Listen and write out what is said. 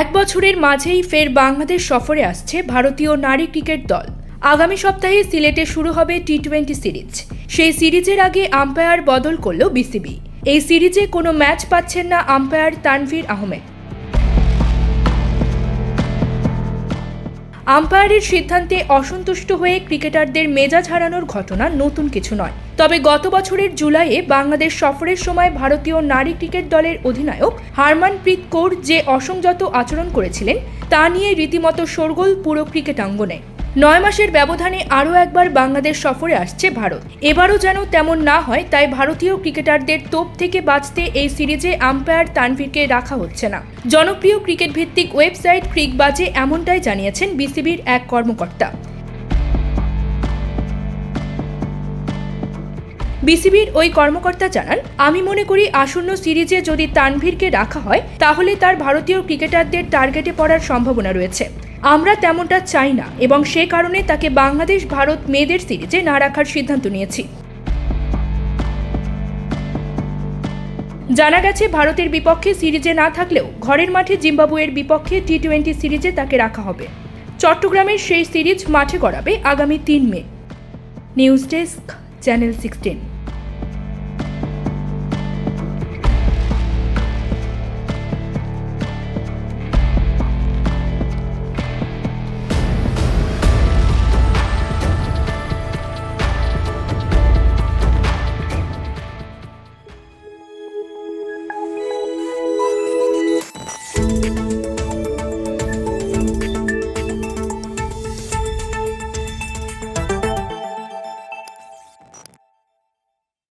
এক বছরের মাঝেই ফের বাংলাদেশ সফরে আসছে ভারতীয় নারী ক্রিকেট দল। আগামী সপ্তাহে সিলেটে শুরু হবে টি টোয়েন্টি সিরিজ। সেই সিরিজের আগে আম্পায়ার বদল করল বিসিবি। এই সিরিজে কোনো ম্যাচ পাচ্ছেন না আম্পায়ার তানভীর আহমেদ। আম্পায়ারের সিদ্ধান্তে অসন্তুষ্ট হয়ে ক্রিকেটারদের মেজাজ হারানোর ঘটনা নতুন কিছু নয়। তবে গত বছরের জুলাইয়ে বাংলাদেশ সফরের সময় ভারতীয় নারী ক্রিকেট দলের অধিনায়ক হারমানপ্রীত কৌর যে অসংযত আচরণ করেছিলেন, তা নিয়ে রীতিমতো শোরগোল পুরো ক্রিকেট অঙ্গনে নয় মাসের ব্যবধানে আরও একবার বাংলাদেশ সফরে আসছে ভারত। এবারও যেন তেমন না হয়, তাই ভারতীয় ক্রিকেটারদের তোপ থেকে বাঁচতে এই সিরিজে আম্পায়ার তানভীরকে রাখা হচ্ছে না। জনপ্রিয় ক্রিকেট ভিত্তিক ওয়েবসাইট ক্রিকবাজে এমনটাই জানিয়েছেন বিসিবির এক কর্মকর্তা। বিসিবির ওই কর্মকর্তা জানান, আমি মনে করি আসন্ন সিরিজে যদি তানভীরকে রাখা হয়, তাহলে তার ভারতীয় ক্রিকেটারদের টার্গেটে পড়ার সম্ভাবনা রয়েছে। আমরা তেমনটা চাই না এবং সে কারণে তাকে বাংলাদেশ ভারত মেয়েদের সিরিজে না রাখার সিদ্ধান্ত নিয়েছি। জানা গেছে, ভারতের বিপক্ষে সিরিজে না থাকলেও ঘরের মাঠে জিম্বাবুয়ের বিপক্ষে টি টোয়েন্টি সিরিজে তাকে রাখা হবে। চট্টগ্রামের সেই সিরিজ মাঠে গড়াবে আগামী তিন May. News desk, channel sixteen. Bye.